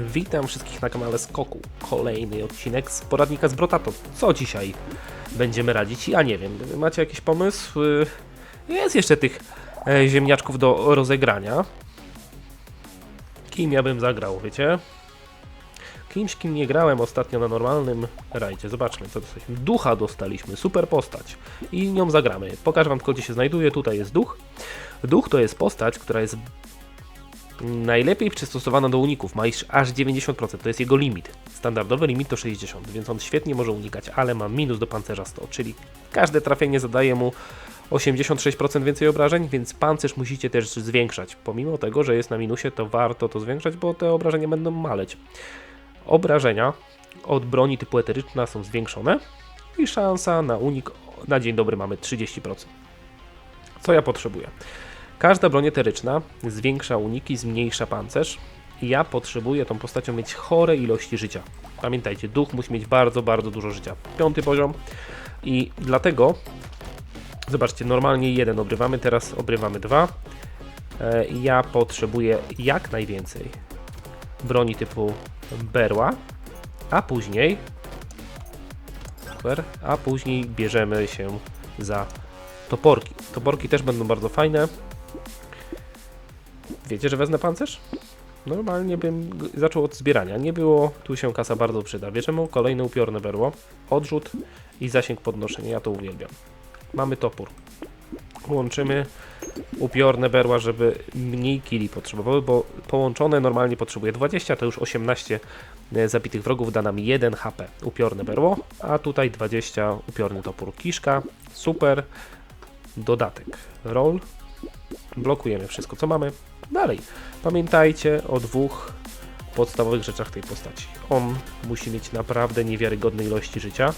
Witam wszystkich na kanale Skoku. Kolejny odcinek z poradnika z Brotato. Co dzisiaj będziemy radzić? Ja nie wiem. Macie jakiś pomysł? Y, Jest jeszcze tych e, ziemniaczków do rozegrania. Kim ja bym zagrał, wiecie? Kimś, kim nie grałem ostatnio na normalnym rajdzie. Zobaczmy, co dostaliśmy. Ducha dostaliśmy, super postać. I nią zagramy. Pokażę wam gdzie się znajduje. Tutaj jest duch. Duch to jest postać, która jest najlepiej przystosowana do uników. Ma aż 90%, to jest jego limit. Standardowy limit to 60, więc on świetnie może unikać, ale ma minus do pancerza 100, czyli każde trafienie zadaje mu 86% więcej obrażeń, więc pancerz musicie też zwiększać. Pomimo tego, że jest na minusie, to warto to zwiększać, bo te obrażenia będą maleć. Obrażenia od broni typu eteryczna są zwiększone i szansa na unik na dzień dobry mamy 30%. Co ja potrzebuję? Każda broń eteryczna zwiększa uniki, zmniejsza pancerz. I ja potrzebuję tą postacią mieć chore ilości życia. Pamiętajcie, duch musi mieć bardzo, bardzo dużo życia. Piąty poziom. I dlatego, zobaczcie, normalnie jeden obrywamy, teraz obrywamy dwa. E, Ja potrzebuję jak najwięcej broni typu berła, a później a później bierzemy się za toporki. Toporki też będą bardzo fajne. Wiecie, że wezmę pancerz? Normalnie bym zaczął od zbierania. Nie było, tu się kasa bardzo przyda. Bierzemy kolejne upiorne berło, odrzut i zasięg podnoszenia. Ja to uwielbiam. Mamy topór. Łączymy upiorne berła, żeby mniej kili potrzebowały, bo połączone normalnie potrzebuje 20, to już 18 e, zabitych wrogów da nam 1 HP. Upiorne berło, a tutaj 20 upiorny topór. Kiszka, super. Dodatek. Roll. Blokujemy wszystko, co mamy. Dalej. Pamiętajcie o dwóch podstawowych rzeczach tej postaci. On musi mieć naprawdę niewiarygodne ilości życia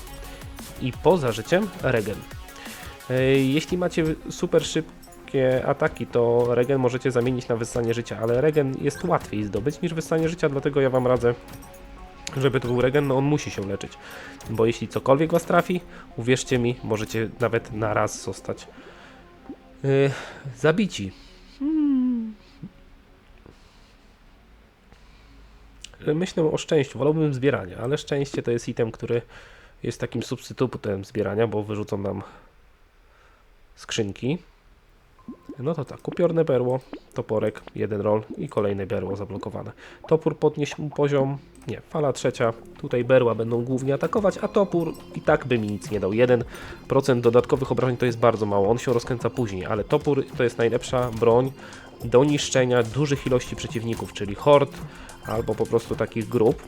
i poza życiem regen. Jeśli macie super szybkie ataki, to regen możecie zamienić na wyssanie życia, ale regen jest łatwiej zdobyć niż wyssanie życia, dlatego ja Wam radzę, żeby to był regen, no on musi się leczyć. Bo jeśli cokolwiek Was trafi, uwierzcie mi, możecie nawet na raz zostać yy, zabici. Myślę o szczęściu, wolałbym zbierania, ale szczęście to jest item, który jest takim substytutem zbierania, bo wyrzucą nam skrzynki. No to tak, upiorne berło, toporek, jeden roll i kolejne berło zablokowane. Topór podnieś mu poziom, nie, fala trzecia, tutaj berła będą głównie atakować, a topór i tak by mi nic nie dał. 1% dodatkowych obrażeń to jest bardzo mało, on się rozkręca później, ale topór to jest najlepsza broń do niszczenia dużych ilości przeciwników, czyli hord albo po prostu takich grup.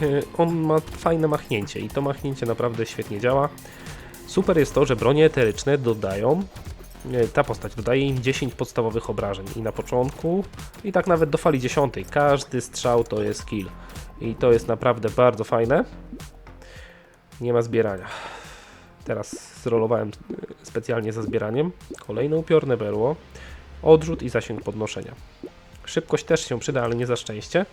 Yy, On ma fajne machnięcie i to machnięcie naprawdę świetnie działa. Super jest to, że bronie eteryczne dodają, nie, ta postać dodaje im 10 podstawowych obrażeń i na początku, i tak nawet do fali 10. Każdy strzał to jest kill. I to jest naprawdę bardzo fajne. Nie ma zbierania. Teraz zrolowałem e, specjalnie za zbieraniem. Kolejne upiorne berło, odrzut i zasięg podnoszenia. Szybkość też się przyda, ale nie za szczęście.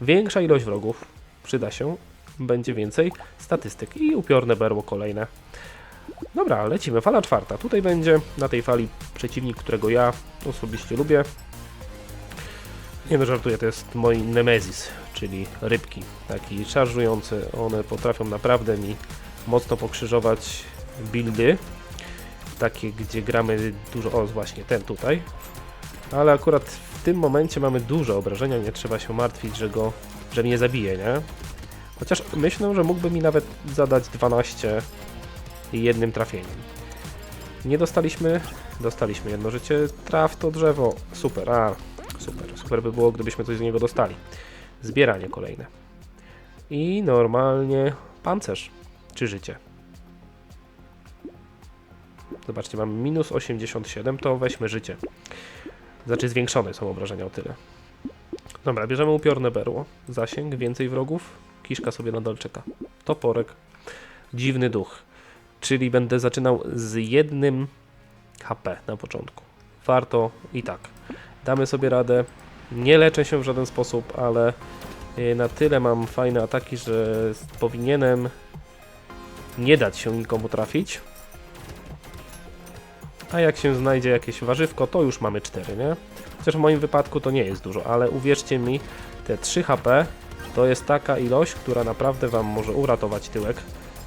Większa ilość wrogów przyda się, będzie więcej statystyk i upiorne berło kolejne. Dobra, lecimy. Fala czwarta. Tutaj będzie na tej fali przeciwnik, którego ja osobiście lubię. Nie no, żartuję, to jest mój Nemezis, czyli rybki. Taki szarżujący. One potrafią naprawdę mi mocno pokrzyżować buildy. Takie, gdzie gramy dużo... O, właśnie, ten tutaj. Ale akurat w tym momencie mamy duże obrażenia, nie trzeba się martwić, że go... że mnie zabije, nie? Chociaż myślę, że mógłby mi nawet zadać 12 jednym trafieniem. Nie dostaliśmy, dostaliśmy jedno życie, traf to drzewo, super, a super, super by było gdybyśmy coś z niego dostali. Zbieranie kolejne. I normalnie pancerz, czy życie. Zobaczcie, mamy minus 87, to weźmy życie. Znaczy zwiększone są obrażenia o tyle. Dobra, bierzemy upiorne berło, zasięg, więcej wrogów, kiszka sobie nadal czeka. Toporek, dziwny duch czyli będę zaczynał z jednym HP na początku. Warto i tak. Damy sobie radę. Nie leczę się w żaden sposób, ale y, na tyle mam fajne ataki, że powinienem nie dać się nikomu trafić. A jak się znajdzie jakieś warzywko, to już mamy 4, nie? Chociaż w moim wypadku to nie jest dużo, ale uwierzcie mi, te 3 HP to jest taka ilość, która naprawdę Wam może uratować tyłek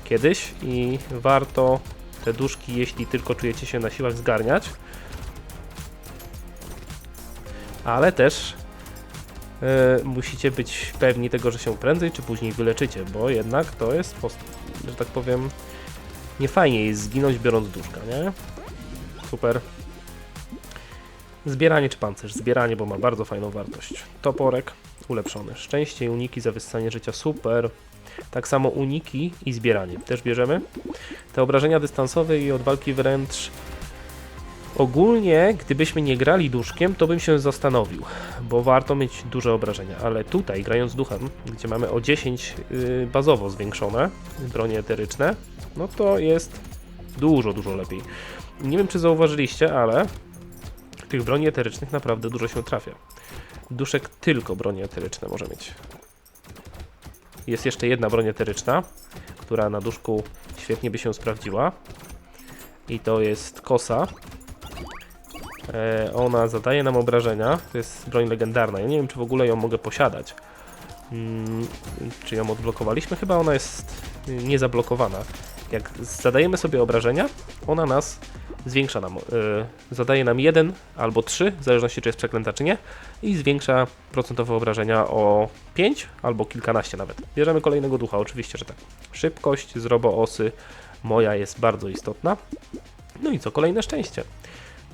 kiedyś i warto te duszki, jeśli tylko czujecie się na siłach, zgarniać. Ale też e, musicie być pewni tego, że się prędzej czy później wyleczycie, bo jednak to jest, że tak powiem, nie fajnie jest zginąć biorąc duszka, nie? Super. Zbieranie czy pancerz? Zbieranie, bo ma bardzo fajną wartość. Toporek ulepszony. Szczęście i uniki za wyssanie życia. Super. Tak samo uniki i zbieranie. Też bierzemy. Te obrażenia dystansowe i od walki wręcz Ogólnie, gdybyśmy nie grali duszkiem, to bym się zastanowił, bo warto mieć duże obrażenia, ale tutaj, grając duchem, gdzie mamy o 10 yy, bazowo zwiększone bronie eteryczne, no to jest dużo, dużo lepiej. Nie wiem, czy zauważyliście, ale tych broni eterycznych naprawdę dużo się trafia. Duszek tylko broni eteryczne może mieć. Jest jeszcze jedna broń eteryczna, która na duszku świetnie by się sprawdziła. I to jest kosa. E, ona zadaje nam obrażenia. To jest broń legendarna. Ja nie wiem, czy w ogóle ją mogę posiadać. Mm, czy ją odblokowaliśmy? Chyba ona jest y, niezablokowana. Jak zadajemy sobie obrażenia, ona nas zwiększa nam. y, zadaje nam 1 albo 3, w zależności czy jest przeklęta czy nie, i zwiększa procentowe obrażenia o 5 albo kilkanaście nawet. Bierzemy kolejnego ducha, oczywiście, że tak. Szybkość z roboosy moja jest bardzo istotna. No i co, kolejne szczęście.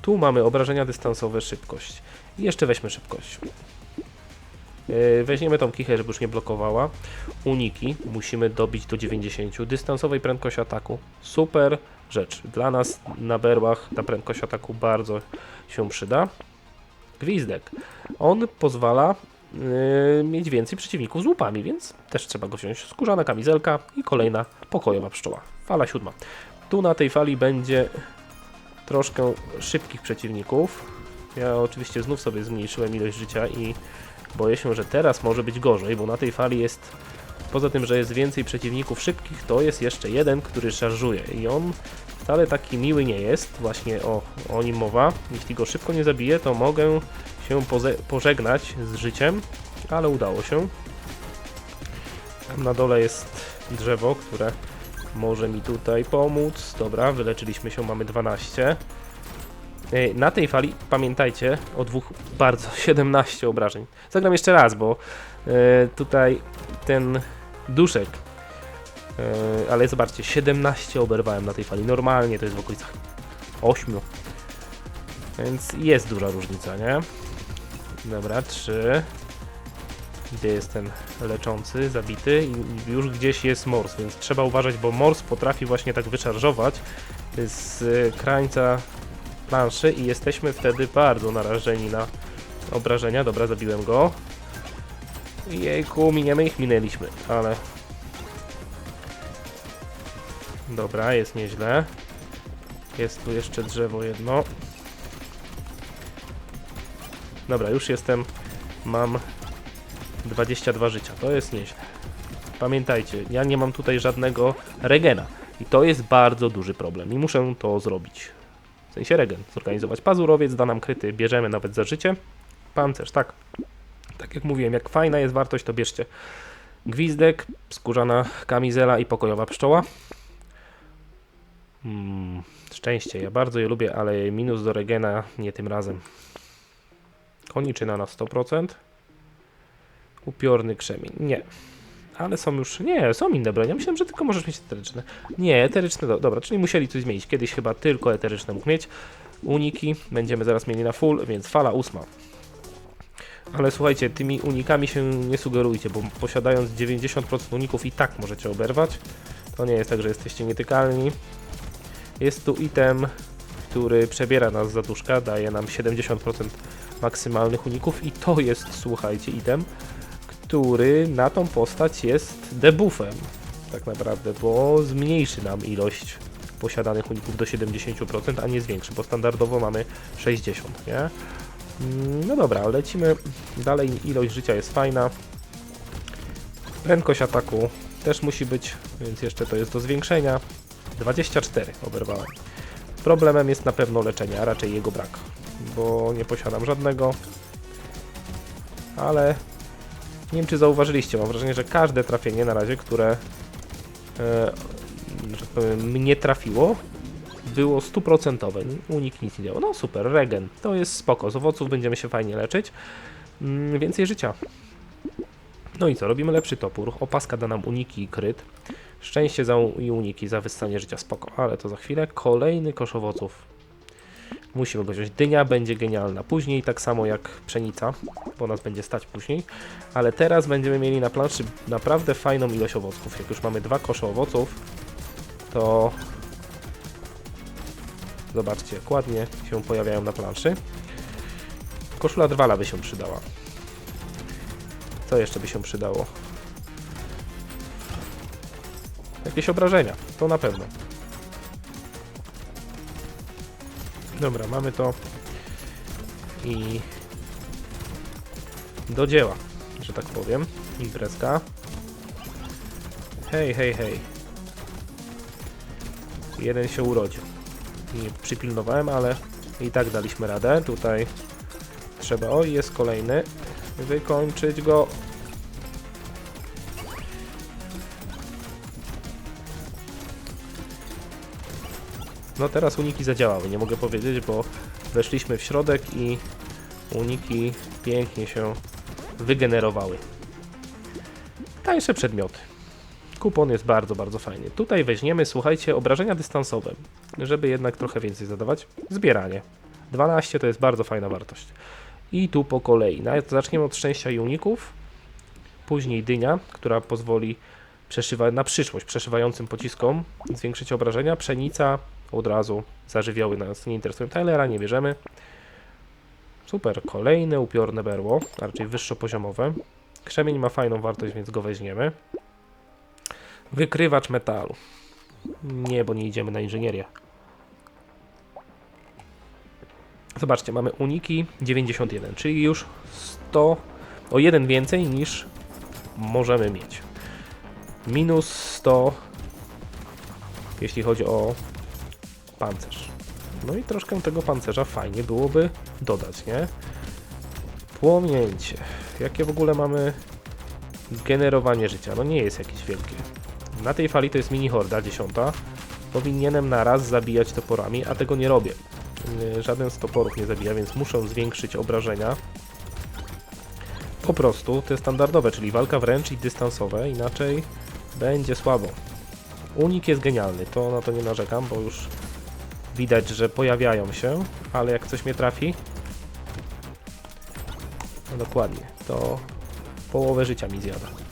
Tu mamy obrażenia dystansowe, szybkość. I jeszcze weźmy szybkość. Yy, Weźmiemy tą kichę, żeby już nie blokowała. Uniki musimy dobić do 90. Dystansowej prędkość ataku. Super rzecz. Dla nas na berłach ta prędkość ataku bardzo się przyda. Gwizdek. On pozwala yy, mieć więcej przeciwników z łupami, więc też trzeba go wziąć. Skórzana kamizelka i kolejna pokojowa pszczoła. Fala siódma. Tu na tej fali będzie troszkę szybkich przeciwników. Ja oczywiście znów sobie zmniejszyłem ilość życia i boję się, że teraz może być gorzej, bo na tej fali jest poza tym, że jest więcej przeciwników szybkich, to jest jeszcze jeden, który szarżuje i on wcale taki miły nie jest. Właśnie o, o nim mowa. Jeśli go szybko nie zabiję, to mogę się pożegnać z życiem, ale udało się. Tam na dole jest drzewo, które może mi tutaj pomóc. Dobra, wyleczyliśmy się, mamy 12. Ej, Na tej fali pamiętajcie o dwóch bardzo 17 obrażeń. Zagram jeszcze raz, bo e, tutaj ten duszek. e, ale zobaczcie, 17 oberwałem na tej fali. Normalnie to jest w okolicach 8. Więc jest duża różnica, nie? Dobra, 3. Gdzie jest ten leczący, zabity i już gdzieś jest mors, więc trzeba uważać, bo mors potrafi właśnie tak wyczarżować z krańca planszy i jesteśmy wtedy bardzo narażeni na obrażenia. Dobra, zabiłem go. Jejku, miniemy ich, minęliśmy, ale... Dobra, jest nieźle. Jest tu jeszcze drzewo jedno. Dobra, już jestem. Mam 22 życia, to jest nieźle. Pamiętajcie, ja nie mam tutaj żadnego regena. I to jest bardzo duży problem i muszę to zrobić. W sensie regen. Zorganizować pazurowiec, da nam kryty, bierzemy nawet za życie. Pancerz, tak. Tak jak mówiłem, jak fajna jest wartość, to bierzcie gwizdek, skórzana kamizela i pokojowa pszczoła. Mm, szczęście, ja bardzo je lubię, ale minus do regena nie tym razem. Koniczyna na 100%. Upiorny krzemień, nie. Ale są już, nie, są inne bronie. Myślałem, że tylko możesz mieć eteryczne. Nie, eteryczne, do, dobra, czyli musieli coś zmienić. Kiedyś chyba tylko eteryczne mógł mieć. Uniki będziemy zaraz mieli na full, więc fala ósma. Ale słuchajcie, tymi unikami się nie sugerujcie, bo posiadając 90% uników i tak możecie oberwać. To nie jest tak, że jesteście nietykalni. Jest tu item, który przebiera nas za duszka, daje nam 70% maksymalnych uników i to jest, słuchajcie, item, który na tą postać jest debuffem tak naprawdę, bo zmniejszy nam ilość posiadanych uników do 70%, a nie zwiększy, bo standardowo mamy 60, nie? Mm, No dobra, lecimy dalej, ilość życia jest fajna. Prędkość ataku też musi być, więc jeszcze to jest do zwiększenia. 24 oberwałem. Problemem jest na pewno leczenie, a raczej jego brak, bo nie posiadam żadnego. Ale Nie wiem, czy zauważyliście, mam wrażenie, że każde trafienie na razie, które e, że tak powiem, mnie trafiło, było stuprocentowe. Unik nic nie działo. No super, regen. To jest spoko. Z owoców będziemy się fajnie leczyć. Mm, więcej życia. No i co? Robimy lepszy topór. Opaska da nam uniki i kryt. Szczęście za i uniki za wyssanie życia. Spoko. Ale to za chwilę. Kolejny kosz owoców. Musimy go wziąć. Dynia będzie genialna. Później tak samo jak pszenica, bo nas będzie stać później. Ale teraz będziemy mieli na planszy naprawdę fajną ilość owoców. Jak już mamy dwa kosze owoców, to zobaczcie, ładnie się pojawiają na planszy. Koszula drwala by się przydała. Co jeszcze by się przydało? Jakieś obrażenia, to na pewno. Dobra, mamy to i do dzieła, że tak powiem. Imprezka. Hej, hej, hej. Jeden się urodził. Nie przypilnowałem, ale i tak daliśmy radę. Tutaj trzeba... O, jest kolejny. Wykończyć go. No teraz uniki zadziałały, nie mogę powiedzieć, bo weszliśmy w środek i uniki pięknie się wygenerowały. Tańsze przedmioty. Kupon jest bardzo, bardzo fajny. Tutaj weźmiemy, słuchajcie, obrażenia dystansowe, żeby jednak trochę więcej zadawać. Zbieranie. 12 to jest bardzo fajna wartość. I tu po kolei. Zaczniemy od szczęścia uników. Później dynia, która pozwoli przeszywa na przyszłość przeszywającym pociskom zwiększyć obrażenia. Pszenica od razu zażywioły nas nie interesują. Tylera nie bierzemy. Super, kolejne upiorne berło, a raczej wyższopoziomowe. Krzemień ma fajną wartość, więc go weźmiemy. Wykrywacz metalu. Nie, bo nie idziemy na inżynierię. Zobaczcie, mamy uniki 91, czyli już 100, o jeden więcej niż możemy mieć. Minus 100, jeśli chodzi o pancerz. No i troszkę tego pancerza fajnie byłoby dodać, nie? Płomnięcie. Jakie w ogóle mamy generowanie życia? No nie jest jakieś wielkie. Na tej fali to jest mini horda, dziesiąta. Powinienem na raz zabijać toporami, a tego nie robię. Yy, Żaden z toporów nie zabija, więc muszę zwiększyć obrażenia. Po prostu te standardowe, czyli walka wręcz i dystansowe, inaczej będzie słabo. Unik jest genialny, to na to nie narzekam, bo już widać, że pojawiają się, ale jak coś mnie trafi, no dokładnie, to połowę życia mi zjada.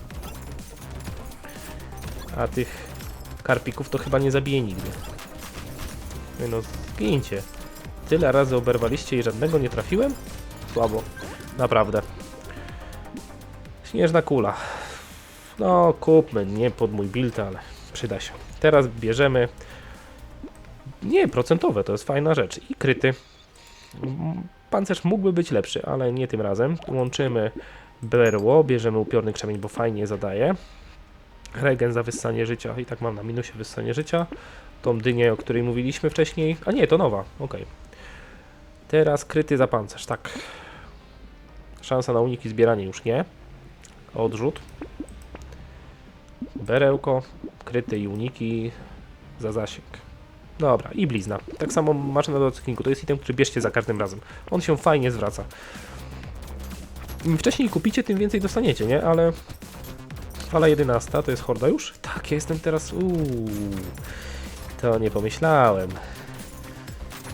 A tych karpików to chyba nie zabije nigdy. No, zgincie. Tyle razy oberwaliście i żadnego nie trafiłem? Słabo. Naprawdę. Śnieżna kula. No, kupmy, nie pod mój build, ale przyda się. Teraz bierzemy... Nie, procentowe, to jest fajna rzecz. I kryty. Pancerz mógłby być lepszy, ale nie tym razem. Łączymy berło, bierzemy upiorny krzemień, bo fajnie zadaje. Regen za wyssanie życia. I tak mam na minusie wyssanie życia. Tą dynię, o której mówiliśmy wcześniej. A nie, to nowa. Ok. Teraz kryty za pancerz. Tak. Szansa na uniki zbieranie już nie. Odrzut. Berełko. Kryty i uniki za zasięg. Dobra, i blizna. Tak samo maszyna do cyklingu. To jest item, który bierzcie za każdym razem. On się fajnie zwraca. Im wcześniej kupicie, tym więcej dostaniecie, nie? Ale Fala 11 to jest horda już? Tak, ja jestem teraz. Uuu, to nie pomyślałem.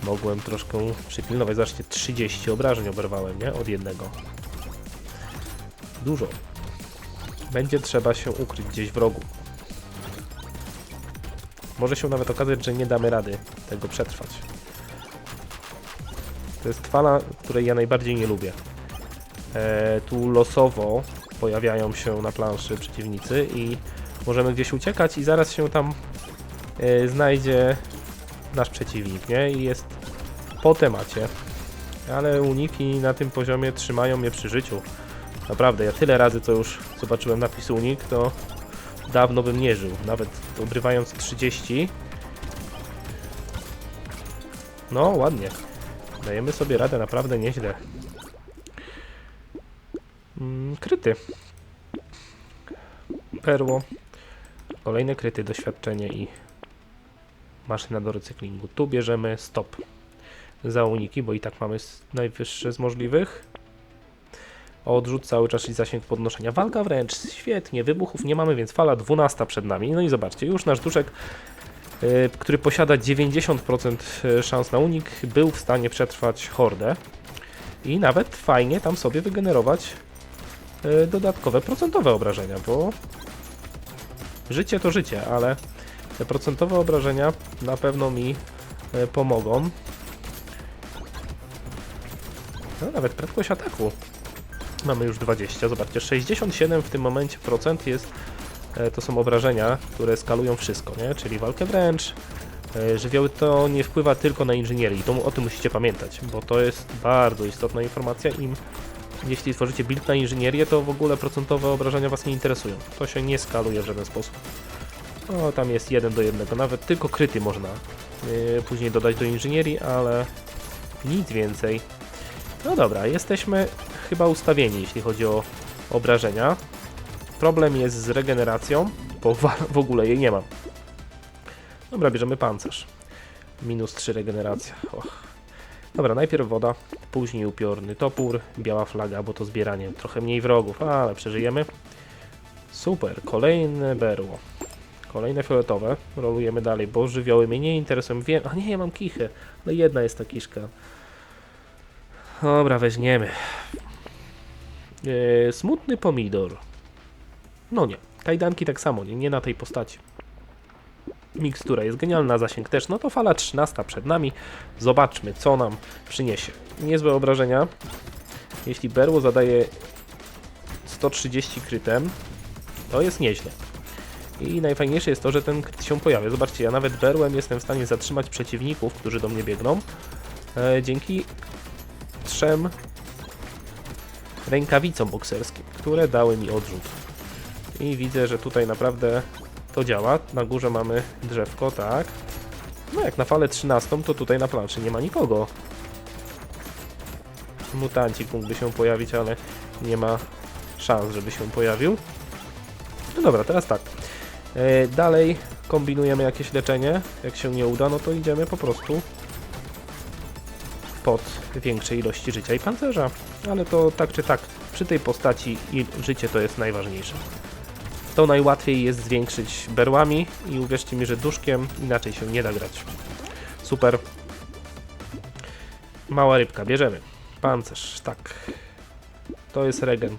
Mogłem troszkę przypilnować. Zobaczcie, 30 obrażeń oberwałem, nie? Od jednego. Dużo. Będzie trzeba się ukryć gdzieś w rogu. Może się nawet okazać, że nie damy rady tego przetrwać. To jest fala, której ja najbardziej nie lubię. E, tu losowo pojawiają się na planszy przeciwnicy i możemy gdzieś uciekać i zaraz się tam e, znajdzie nasz przeciwnik, nie? I jest po temacie. Ale uniki na tym poziomie trzymają mnie przy życiu. Naprawdę, ja tyle razy co już zobaczyłem napis unik, to dawno bym nie żył. Nawet obrywając 30. No, ładnie. Dajemy sobie radę naprawdę nieźle. Mm, kryty. perło. Kolejne kryty, doświadczenie i maszyna do recyklingu. Tu bierzemy stop za uniki, bo i tak mamy najwyższe z możliwych. Odrzut cały czas i zasięg podnoszenia. Walka wręcz, świetnie, wybuchów nie mamy, więc fala 12 przed nami. No i zobaczcie, już nasz duszek, yy, który posiada 90% szans na unik, był w stanie przetrwać hordę i nawet fajnie tam sobie wygenerować dodatkowe procentowe obrażenia, bo życie to życie, ale te procentowe obrażenia na pewno mi yy, pomogą. No, nawet prędkość ataku mamy już 20. Zobaczcie, 67 w tym momencie procent jest, e, to są obrażenia, które skalują wszystko, nie? Czyli walkę wręcz, e, żywioły to nie wpływa tylko na inżynierię i to, o tym musicie pamiętać, bo to jest bardzo istotna informacja. Im jeśli tworzycie build na inżynierię, to w ogóle procentowe obrażenia Was nie interesują. To się nie skaluje w żaden sposób. O, tam jest jeden do jednego, nawet tylko kryty można e, później dodać do inżynierii, ale nic więcej. No dobra, jesteśmy chyba ustawieni, jeśli chodzi o obrażenia. Problem jest z regeneracją, bo w ogóle jej nie mam. Dobra, bierzemy pancerz. Minus 3 regeneracja. Och. Dobra, najpierw woda, później upiorny topór, biała flaga, bo to zbieranie trochę mniej wrogów, ale przeżyjemy. Super, kolejne berło. Kolejne fioletowe. Rolujemy dalej, bo żywioły mnie nie interesują. Wiem, a nie, ja mam kichę, ale jedna jest ta kiszka. Dobra, weźmiemy. Eee, smutny pomidor. No nie. Kajdanki tak samo, nie, nie na tej postaci. Mikstura jest genialna, zasięg też. No to fala 13 przed nami. Zobaczmy, co nam przyniesie. Niezłe obrażenia. Jeśli berło zadaje 130 krytem, to jest nieźle. I najfajniejsze jest to, że ten kryt się pojawia. Zobaczcie, ja nawet berłem jestem w stanie zatrzymać przeciwników, którzy do mnie biegną. E, dzięki trzem rękawicom bokserskim, które dały mi odrzut. I widzę, że tutaj naprawdę to działa. Na górze mamy drzewko, tak. No jak na falę 13, to tutaj na planszy nie ma nikogo. Mutancik mógłby się pojawić, ale nie ma szans, żeby się pojawił. No dobra, teraz tak. E, dalej kombinujemy jakieś leczenie. Jak się nie uda, no to idziemy po prostu pod większej ilości życia i pancerza. Ale to tak czy tak, przy tej postaci życie to jest najważniejsze. To najłatwiej jest zwiększyć berłami i uwierzcie mi, że duszkiem inaczej się nie da grać. Super. Mała rybka, bierzemy. Pancerz, tak. To jest regen,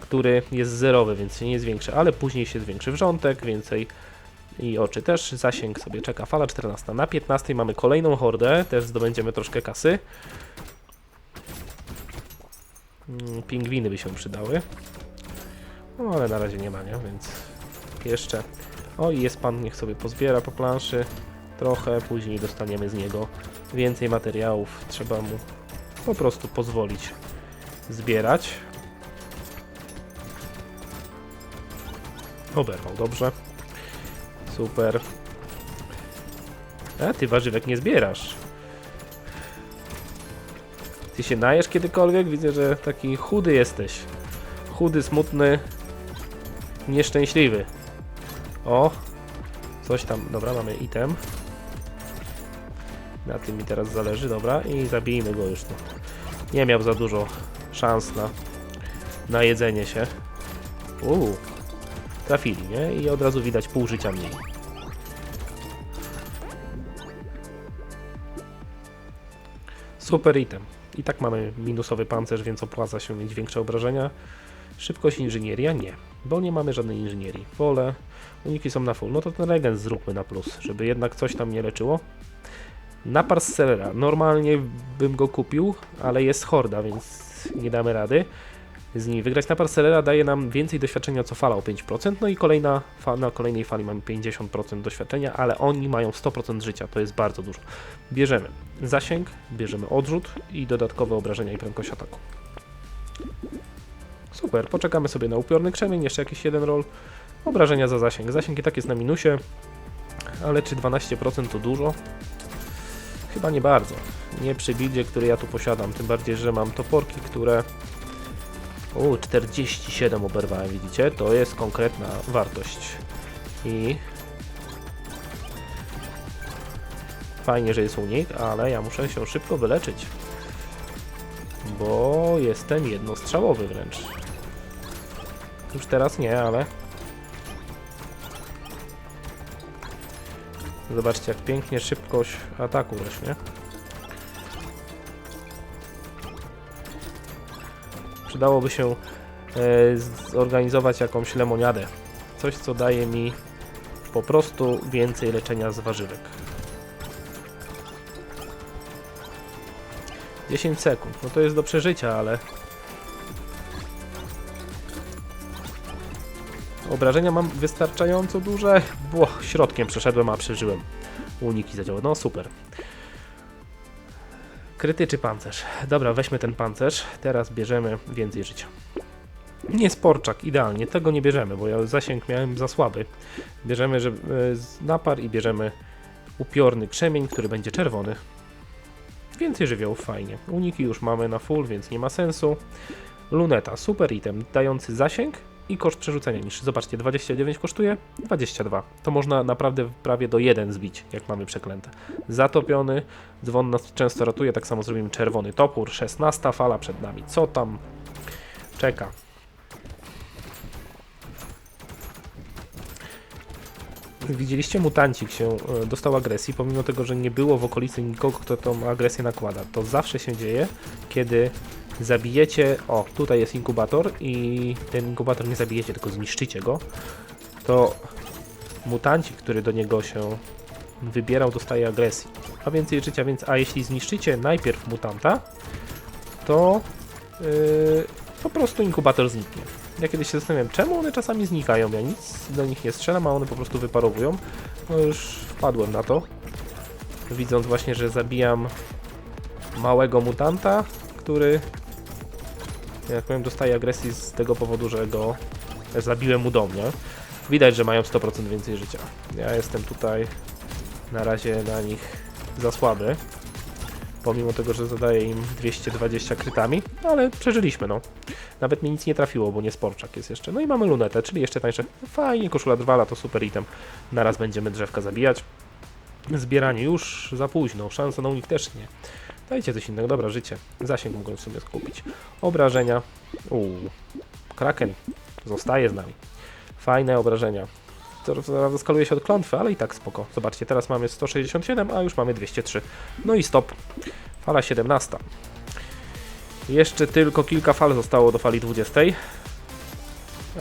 który jest zerowy, więc się nie zwiększy, ale później się zwiększy wrzątek, więcej i oczy też. Zasięg sobie czeka fala 14. Na 15 mamy kolejną hordę, też zdobędziemy troszkę kasy. Mm, Pingwiny by się przydały. No ale na razie nie ma, nie? Więc jeszcze. O i jest pan, niech sobie pozbiera po planszy trochę, później dostaniemy z niego więcej materiałów. Trzeba mu po prostu pozwolić zbierać. Oberwał, dobrze. Super. A ty warzywek nie zbierasz. Ty się najesz kiedykolwiek? Widzę, że taki chudy jesteś. Chudy, smutny, nieszczęśliwy. O! Coś tam, dobra, mamy item. Na tym mi teraz zależy, dobra, i zabijmy go już. No. Nie miał za dużo szans na, na jedzenie się. Uuu, trafili, nie? I od razu widać pół życia mniej. Super item. I tak mamy minusowy pancerz, więc opłaca się mieć większe obrażenia. Szybkość inżynieria? Nie, bo nie mamy żadnej inżynierii. Wolę, uniki są na full. No to ten regen zróbmy na plus, żeby jednak coś tam nie leczyło. Napar z Celera. Normalnie bym go kupił, ale jest horda, więc nie damy rady z nimi wygrać. Napar Celera daje nam więcej doświadczenia co fala o 5%, no i kolejna na kolejnej fali mamy 50% doświadczenia, ale oni mają 100% życia, to jest bardzo dużo. Bierzemy zasięg, bierzemy odrzut i dodatkowe obrażenia i prędkość ataku. Super, poczekamy sobie na upiorny krzemień, jeszcze jakiś jeden roll. Obrażenia za zasięg. Zasięg i tak jest na minusie, ale czy 12% to dużo? Chyba nie bardzo. Nie przy buildzie, który ja tu posiadam, tym bardziej, że mam toporki, które U, 47 oberwałem, widzicie? To jest konkretna wartość. I... Fajnie, że jest unik, ale ja muszę się szybko wyleczyć. Bo jestem jednostrzałowy wręcz. Już teraz nie, ale... Zobaczcie, jak pięknie szybkość ataku rośnie. Przydałoby się e, zorganizować jakąś lemoniadę. Coś, co daje mi po prostu więcej leczenia z warzywek. 10 sekund, no to jest do przeżycia, ale obrażenia mam wystarczająco duże, bo środkiem przeszedłem, a przeżyłem. Uniki zadziałały, no super. Kryty czy pancerz? Dobra, weźmy ten pancerz. Teraz bierzemy więcej życia. Nie sporczak, idealnie. Tego nie bierzemy, bo ja zasięg miałem za słaby. Bierzemy że, e, napar i bierzemy upiorny krzemień, który będzie czerwony. Więcej żywiołów, fajnie. Uniki już mamy na full, więc nie ma sensu. Luneta, super item, dający zasięg i koszt przerzucenia niższy. Zobaczcie, 29 kosztuje, 22. To można naprawdę prawie do 1 zbić, jak mamy przeklęte. Zatopiony, dzwon nas często ratuje, tak samo zrobimy czerwony topór, 16 fala przed nami. Co tam czeka? Widzieliście, mutancik się e, dostał agresji, pomimo tego, że nie było w okolicy nikogo, kto tą agresję nakłada. To zawsze się dzieje, kiedy zabijecie. O, tutaj jest inkubator, i ten inkubator nie zabijecie, tylko zniszczycie go. To mutancik, który do niego się wybierał, dostaje agresji. A więcej życia, więc. A jeśli zniszczycie najpierw mutanta, to yy, po prostu inkubator zniknie. Ja kiedyś się zastanawiałem, czemu one czasami znikają. Ja nic do nich nie strzelam, a one po prostu wyparowują. No już wpadłem na to. Widząc właśnie, że zabijam małego mutanta, który jak powiem, dostaje agresji z tego powodu, że go zabiłem mu nie? Widać, że mają 100% więcej życia. Ja jestem tutaj na razie na nich za słaby. Pomimo tego, że zadaję im 220 krytami, ale przeżyliśmy, no. Nawet mi nic nie trafiło, bo nie sporczak jest jeszcze. No i mamy lunetę, czyli jeszcze tańsze. Fajnie, koszula drwala to super item. Naraz będziemy drzewka zabijać. Zbieranie już za późno, szansa na unik też nie. Dajcie coś innego, dobra, życie. Zasięg mogę sobie skupić. Obrażenia. Uuu. Kraken zostaje z nami. Fajne obrażenia. Prawda skaluje się od klątwy, ale i tak spoko. Zobaczcie, teraz mamy 167, a już mamy 203. No i stop. Fala 17. Jeszcze tylko kilka fal zostało do fali 20.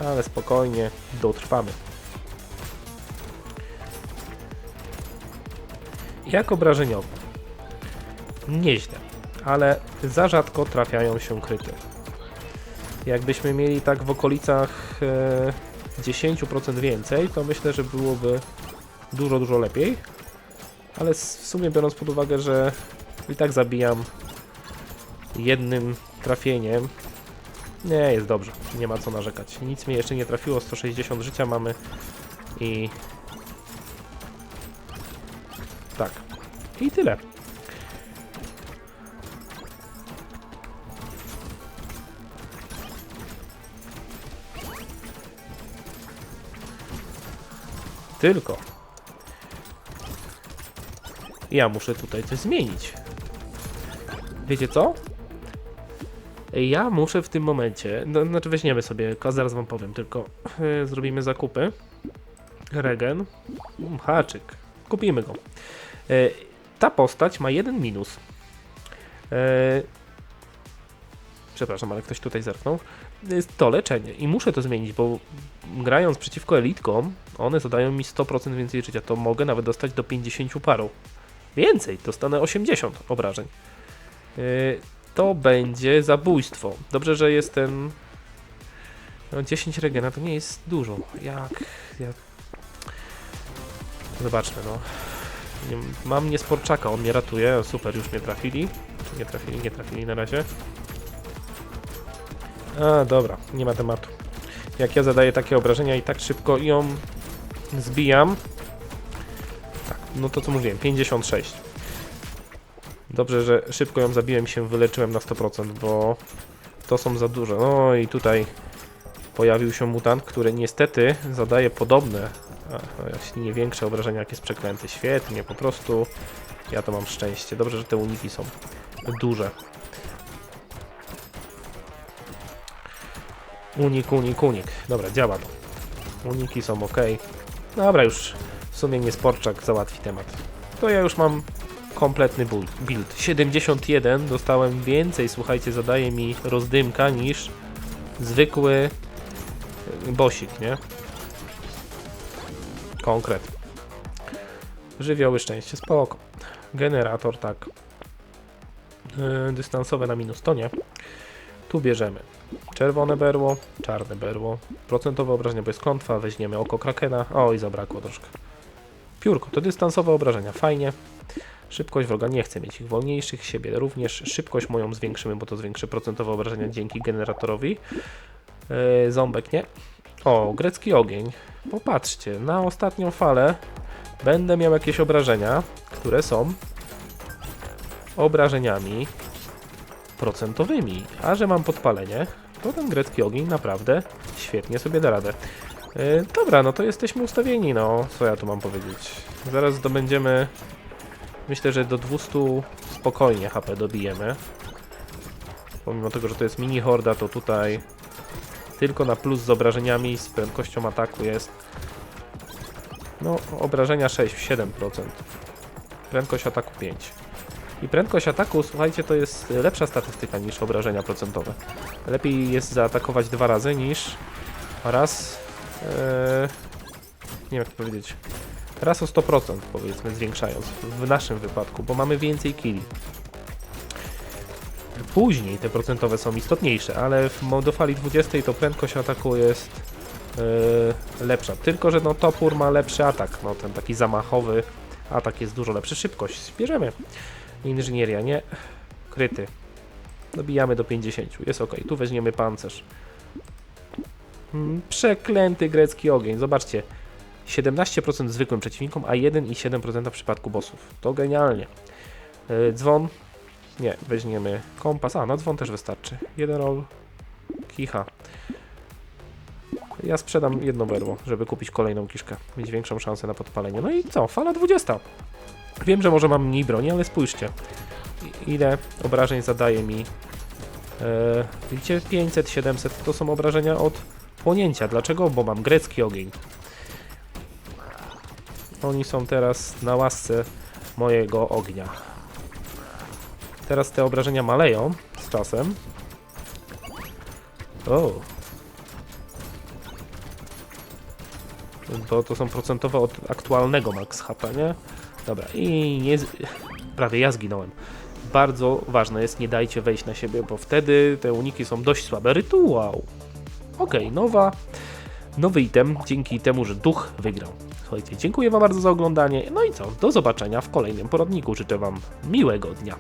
Ale spokojnie, dotrwamy. Jak obrażeniowo? Nieźle, ale za rzadko trafiają się kryty. Jakbyśmy mieli tak w okolicach e, 10% więcej, to myślę, że byłoby dużo, dużo lepiej. Ale w sumie biorąc pod uwagę, że i tak zabijam jednym trafieniem, nie, jest dobrze, nie ma co narzekać. Nic mi jeszcze nie trafiło, 160 życia mamy i... Tak. I tyle. Tylko. Ja muszę tutaj coś zmienić. Wiecie co? Ja muszę w tym momencie, no, znaczy weźmiemy sobie, zaraz wam powiem, tylko e, zrobimy zakupy. Regen, haczyk, kupimy go. E, ta postać ma jeden minus. E, przepraszam, ale ktoś tutaj zerknął. Jest to leczenie i muszę to zmienić, bo grając przeciwko elitkom, one zadają mi 100% więcej życia, to mogę nawet dostać do 50 paru. Więcej, dostanę 80 obrażeń. Yy, to będzie zabójstwo. Dobrze, że jestem. No 10 regena to nie jest dużo. Jak. Ja... Zobaczmy, no. Nie, mam niesporczaka, on mnie ratuje. Super, już mnie trafili. Czy nie trafili? Nie trafili na razie. A, dobra, nie ma tematu. Jak ja zadaję takie obrażenia i tak szybko ją zbijam. Tak, no to co mówiłem, 56. Dobrze, że szybko ją zabiłem i się wyleczyłem na 100%, bo to są za dużo. No i tutaj pojawił się mutant, który niestety zadaje podobne, jeśli nie większe obrażenia, jak jest przeklęty. Świetnie, po prostu ja to mam szczęście. Dobrze, że te uniki są duże. Unik, unik, unik. Dobra, działa to. Uniki są ok. Dobra, już w sumie nie sporczak załatwi temat. To ja już mam kompletny build. build. 71 dostałem więcej, słuchajcie, zadaje mi rozdymka niż zwykły bosik, nie? Konkret. Żywioły szczęście, spoko. Generator, tak. Yy, dystansowe na minus to nie. Tu bierzemy czerwone berło, czarne berło, procentowe obrażenia, bo jest klątwa, weźmiemy oko krakena, o i zabrakło troszkę. Piórko, to dystansowe obrażenia, fajnie. Szybkość wroga, nie chcę mieć ich wolniejszych, siebie również. Szybkość moją zwiększymy, bo to zwiększy procentowe obrażenia dzięki generatorowi. Yy, ząbek nie. O, grecki ogień. Popatrzcie, na ostatnią falę będę miał jakieś obrażenia, które są obrażeniami procentowymi. A że mam podpalenie, to ten grecki ogień naprawdę świetnie sobie da radę. Yy, dobra, no to jesteśmy ustawieni, no co ja tu mam powiedzieć. Zaraz dobędziemy, myślę, że do 200 spokojnie HP dobijemy. Pomimo tego, że to jest mini horda, to tutaj tylko na plus z obrażeniami, z prędkością ataku jest. No, obrażenia 6-7%. Prędkość ataku 5. I prędkość ataku, słuchajcie, to jest lepsza statystyka niż obrażenia procentowe. Lepiej jest zaatakować dwa razy niż raz. e, nie wiem jak to powiedzieć. Raz o 100% powiedzmy, zwiększając. W naszym wypadku, bo mamy więcej killi. Później te procentowe są istotniejsze, ale w do fali 20 to prędkość ataku jest e, lepsza. Tylko, że no topór ma lepszy atak, no ten taki zamachowy atak jest dużo lepszy. Szybkość bierzemy. Inżynieria, nie. Kryty. Dobijamy do 50. Jest ok. Tu weźmiemy pancerz. Mm, Przeklęty grecki ogień. Zobaczcie. 17% zwykłym przeciwnikom, a 1,7% w przypadku bossów. To genialnie. Yy, dzwon. Nie, weźmiemy kompas. A, no dzwon też wystarczy. Jeden roll. Kicha. Ja sprzedam jedno berło, żeby kupić kolejną kiszkę. Mieć większą szansę na podpalenie. No i co? Fala 20. Wiem, że może mam mniej broni, ale spójrzcie. Ile obrażeń zadaje mi. E, widzicie, 500, 700 to są obrażenia od płonięcia. Dlaczego? Bo mam grecki ogień. Oni są teraz na łasce mojego ognia. Teraz te obrażenia maleją z czasem. O. To, to są procentowe od aktualnego max HP, nie? Dobra, i nie. Prawie ja zginąłem. Bardzo ważne jest, nie dajcie wejść na siebie, bo wtedy te uniki są dość słabe. Rytuał. Okej, nowa. Nowy item, dzięki temu, że duch wygrał. Słuchajcie, dziękuję Wam bardzo za oglądanie. No i co? Do zobaczenia w kolejnym poradniku. Życzę Wam miłego dnia.